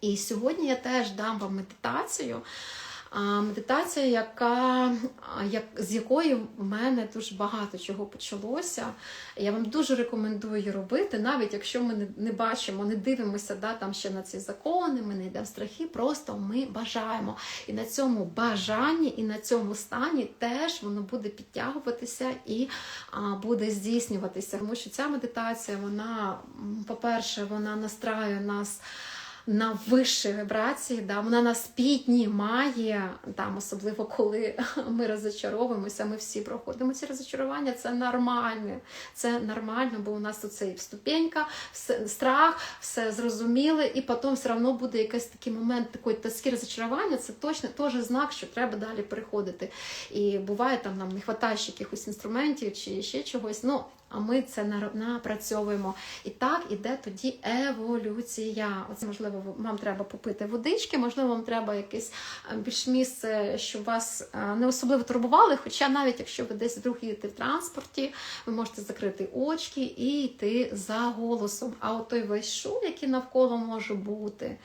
І сьогодні я теж дам вам медитацію. Медитація, яка, як, з якої в мене дуже багато чого почалося. Я вам дуже рекомендую її робити, навіть якщо ми не, не бачимо, не дивимося да, там ще на ці закони, ми не йдемо в страхи, просто ми бажаємо. І на цьому бажанні, і на цьому стані теж воно буде підтягуватися і а, буде здійснюватися. Тому що ця медитація, вона, по-перше, вона настраює нас на вищі вібрації, да, вона нас піднімає, там, особливо коли ми розочаровуємося, ми всі проходимо ці розочарування, це нормально. Це нормально, бо у нас тут це і ступенька, все, страх, все зрозуміле, і потім все одно буде якийсь такий момент такої тоски розочарування, це точно теж знак, що треба далі переходити. І буває там нам не вистачає якихось інструментів чи ще чогось. Ну, а ми це напрацьовуємо. І так іде тоді еволюція. Оце можливо, вам треба попити водички, можливо, вам треба якесь е, більш місце, щоб вас е, не особливо турбували. Хоча навіть якщо ви десь вдруг їдете в транспорті, ви можете закрити очки і йти за голосом. А от той весь шум, який навколо може бути.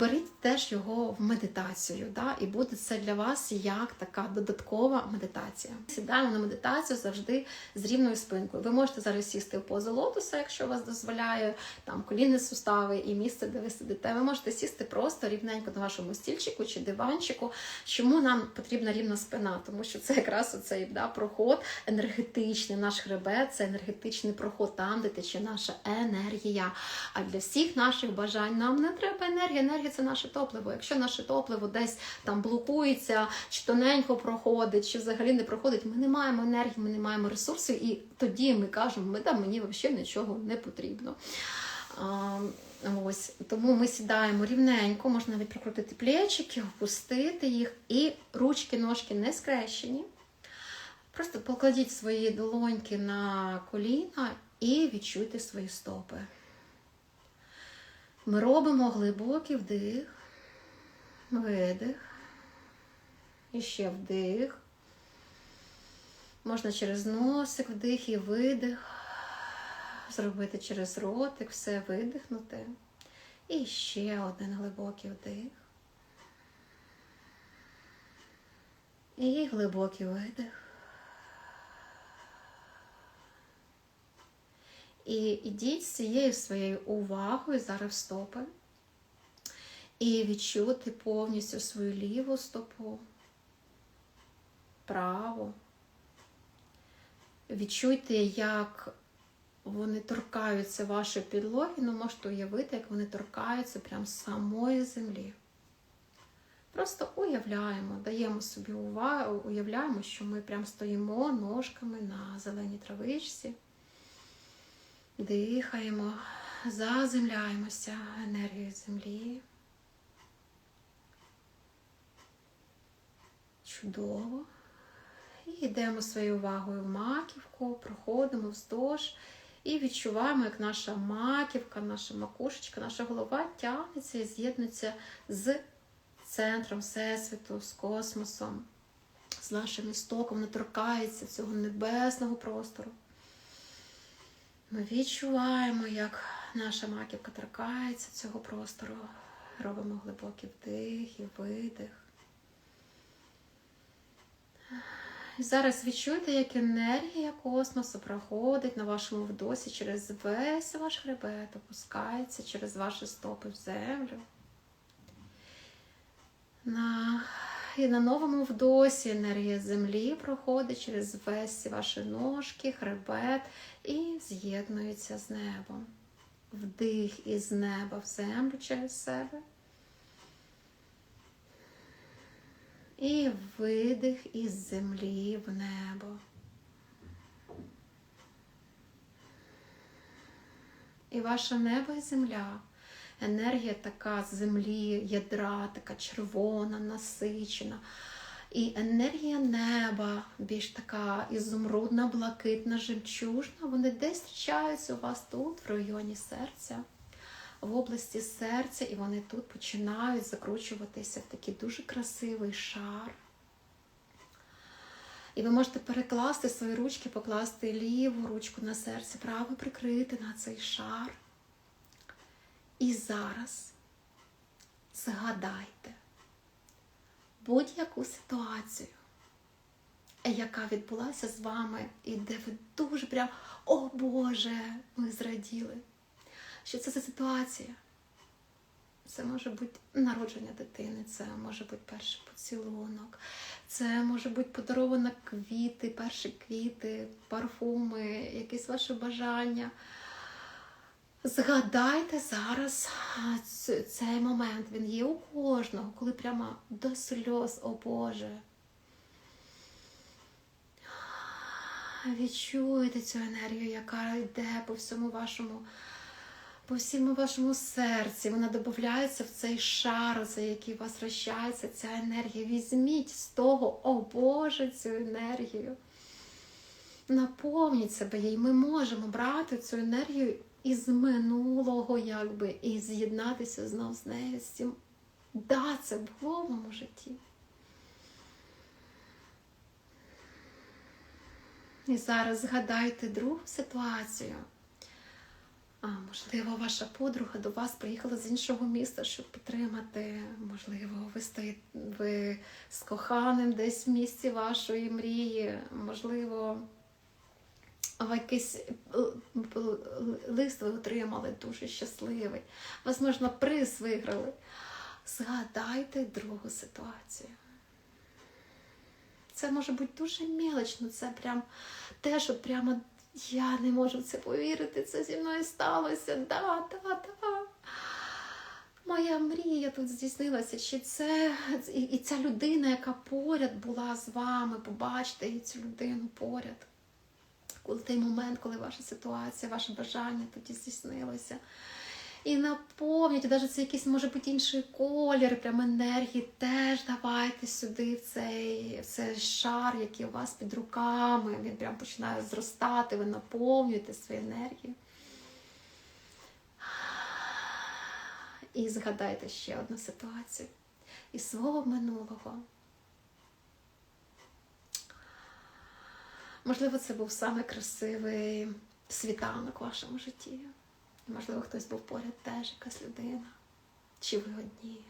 Беріть теж його в медитацію, да? і буде це для вас як така додаткова медитація. Сідаємо на медитацію завжди з рівною спинкою. Ви можете зараз сісти в позу лотоса, якщо вас дозволяє там колінні сустави і місце, де ви сидите. Ви можете сісти просто рівненько на вашому стільчику чи диванчику. Чому нам потрібна рівна спина? Тому що це якраз оцей да, проход енергетичний, наш хребет, це енергетичний проход там, де тече наша енергія. А для всіх наших бажань нам не треба енергія. Енергія це наше топливо. Якщо наше топливо десь там блокується, чи тоненько проходить, чи взагалі не проходить, ми не маємо енергії, ми не маємо ресурсів, і тоді ми кажемо, ми там мені взагалі нічого не потрібно. А, Ось тому ми сідаємо рівненько, можна навіть прикрутити плечики, опустити їх, і ручки, ножки не скрещені. Просто покладіть свої долоньки на коліна і відчуйте свої стопи. Ми робимо глибокий вдих, видих, і ще вдих. Можна через носик вдих і видих. Зробити через ротик, все видихнути. І ще один глибокий вдих. І глибокий видих. І ідіть з цією своєю увагою зараз стопи. І відчути повністю свою ліву стопу, праву. Відчуйте, як вони торкаються вашої підлоги, ну можете уявити, як вони торкаються прямо самої землі. Просто уявляємо, даємо собі увагу, уявляємо, що ми прям стоїмо ножками на зеленій травичці. Дихаємо, заземляємося енергією землі. Чудово. І йдемо своєю увагою в маківку, проходимо вздовж і відчуваємо, як наша маківка, наша макушечка, наша голова тягнеться і з'єднується з центром Всесвіту, з космосом, з нашим істоком, вона торкається цього небесного простору. Ми відчуваємо, як наша маківка торкається цього простору. Робимо глибокий вдих і видих. І зараз відчуйте, як енергія космосу проходить на вашому вдосі через весь ваш хребет, опускається через ваші стопи в землю. На... І на новому вдосі енергія землі проходить через весь ваші ножки, хребет і з'єднується з небом. Вдих із неба в землю через себе. І видих із землі в небо. І ваше небо і земля. Енергія така з землі, ядра, така червона, насичена. І енергія неба, більш така ізумрудна, блакитна, жемчужна, вони десь зустрічаються у вас тут, в районі серця, в області серця, і вони тут починають закручуватися в такий дуже красивий шар. І ви можете перекласти свої ручки, покласти ліву ручку на серце, праву прикрити на цей шар. І зараз згадайте будь-яку ситуацію, яка відбулася з вами, і де ви дуже прям, о Боже, ми зраділи. Що це за ситуація? Це може бути народження дитини, це може бути перший поцілунок, це може бути подаровано квіти, перші квіти, парфуми, якісь ваші бажання. Згадайте зараз цей момент. Він є у кожного, коли прямо до сльоз, о Боже. Відчуєте цю енергію, яка йде по всьому вашому по всьому вашому серці. Вона додається в цей шар, за який у вас вращається ця енергія. Візьміть з того, о Боже, цю енергію. Наповніть себе їй. Ми можемо брати цю енергію із минулого, якби, і з'єднатися знов з нею. з цим. Да, це було в моєму житті. І зараз згадайте другу ситуацію. А, Можливо, ваша подруга до вас приїхала з іншого міста, щоб підтримати. Можливо, ви стоїте ви з коханим десь в місці вашої мрії. Можливо, якийсь лист ви отримали дуже щасливий. Возможно, приз виграли. Згадайте другу ситуацію. Це може бути дуже мелочно, це прям те, що прямо я не можу в це повірити, це зі мною сталося. Да, да, да. Моя мрія тут здійснилася. Чи це і, і ця людина, яка поряд була з вами, побачите цю людину поряд. Коли той момент, коли ваша ситуація, ваше бажання тоді здійснилося. І наповнюйте, навіть це якийсь може бути інший колір, прям енергії. Теж давайте сюди в цей в цей шар, який у вас під руками. Він прям починає зростати, ви наповнюєте свою енергію. І згадайте ще одну ситуацію із свого минулого. Можливо, це був саме красивий світанок у вашому житті. Можливо, хтось був поряд теж якась людина, чи ви одні.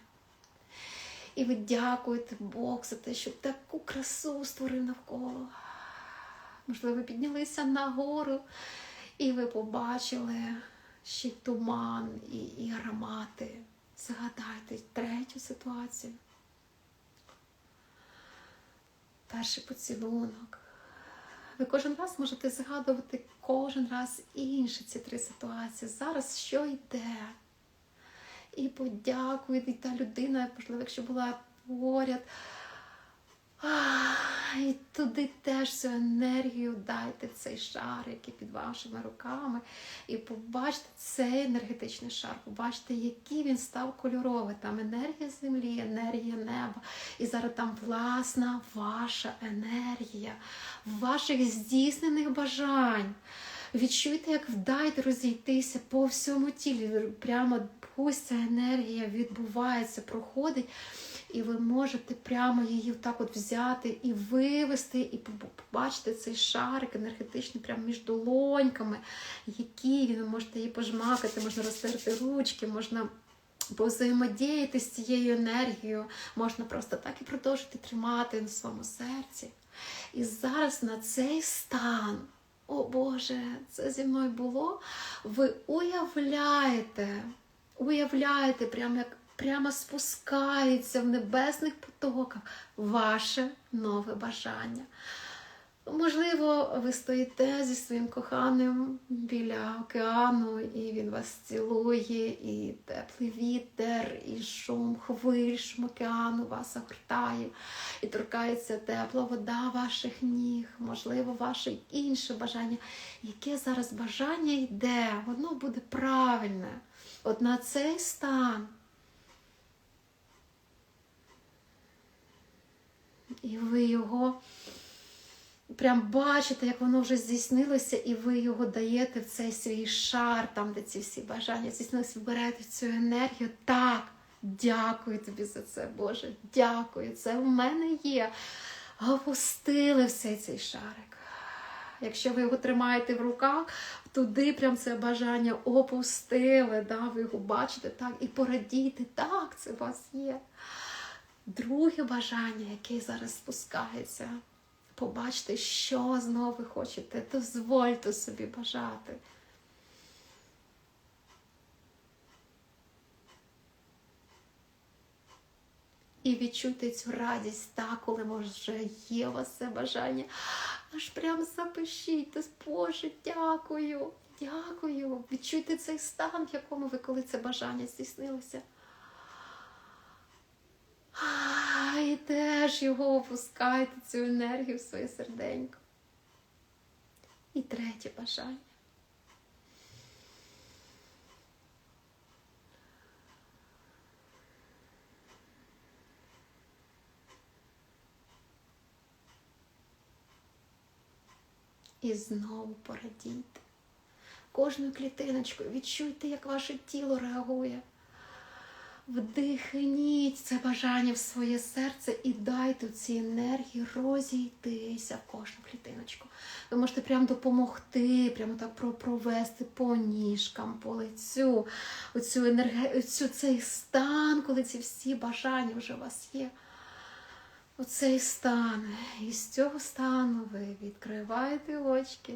І ви дякуєте Бог за те, що таку красу створив навколо. Можливо, ви піднялися нагору, і ви побачили ще й туман і, і аромати. Згадайте третю ситуацію. Перший поцілунок. Ви кожен раз можете згадувати кожен раз інші ці три ситуації. Зараз що йде? І подякуйте, і та людина, можливо, якщо була поряд. І туди теж цю енергію дайте в цей шар, який під вашими руками. І побачите цей енергетичний шар, побачите, який він став кольоровий. Там енергія землі, енергія неба. І зараз там власна ваша енергія, ваших здійснених бажань. Відчуйте, як вдайте розійтися по всьому тілі. Прямо пусть ця енергія відбувається, проходить. І ви можете прямо її так от взяти і вивести, і побачити цей шарик енергетичний прямо між долоньками, який він, ви можете її пожмакати, можна розтерти ручки, можна повзаємодіяти з цією енергією, можна просто так і продовжити тримати на своєму серці. І зараз на цей стан, о Боже, це зі мною було. Ви уявляєте, уявляєте, прямо як прямо спускається в небесних потоках ваше нове бажання. Можливо, ви стоїте зі своїм коханим біля океану, і він вас цілує, і теплий вітер, і шум хвиль, шум океану вас огортає, і торкається тепла вода ваших ніг, можливо, ваше інше бажання. Яке зараз бажання йде, воно буде правильне. От на цей стан. І ви його прям бачите, як воно вже здійснилося, і ви його даєте в цей свій шар, там, де ці всі бажання здійснилися, ви берете цю енергію. Так, дякую тобі за це, Боже. Дякую. Це в мене є. Опустили все цей шарик. Якщо ви його тримаєте в руках, туди прям це бажання опустили, да, ви його бачите так, і порадійте, так, це у вас є. Друге бажання, яке зараз спускається, побачте, що знову ви хочете, дозвольте собі бажати. І відчуйте цю радість, так, коли може є у вас це бажання. Аж прям запишіть, та, Боже, дякую, дякую. Відчуйте цей стан, в якому ви, коли це бажання здійснилося. А, І теж його опускайте, цю енергію в своє серденько. І третє бажання. І знову порадійте. Кожною клітиночкою відчуйте, як ваше тіло реагує. Вдихніть це бажання в своє серце і дайте цій енергії розійтися в кожну клітиночку. Ви можете прямо допомогти, прямо так про- провести по ніжкам, по лицю, оцю енерге... оцю цей стан, коли ці всі бажання вже у вас є. Оцей стан. І з цього стану ви відкриваєте очки.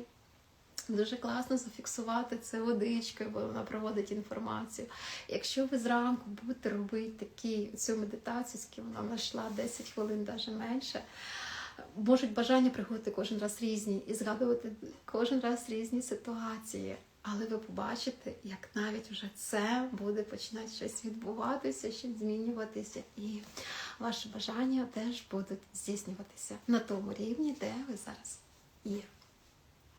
Дуже класно зафіксувати це водичкою, бо вона проводить інформацію. Якщо ви зранку будете робити такі, цю медитацію, скільки вона знайшла 10 хвилин, навіть менше, можуть бажання приходити кожен раз різні і згадувати кожен раз різні ситуації. Але ви побачите, як навіть вже це буде починати щось відбуватися, щось змінюватися, і ваші бажання теж будуть здійснюватися на тому рівні, де ви зараз є.